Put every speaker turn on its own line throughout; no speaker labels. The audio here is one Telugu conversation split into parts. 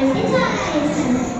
よろしくお願いします。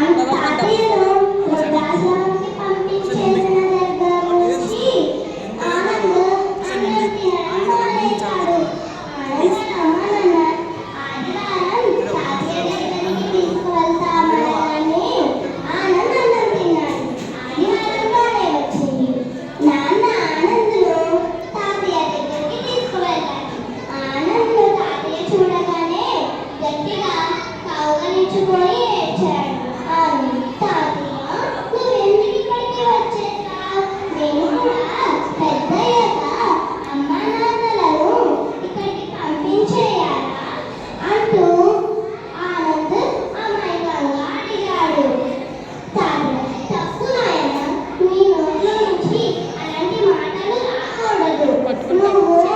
అంత అదే Thank you.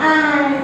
Um,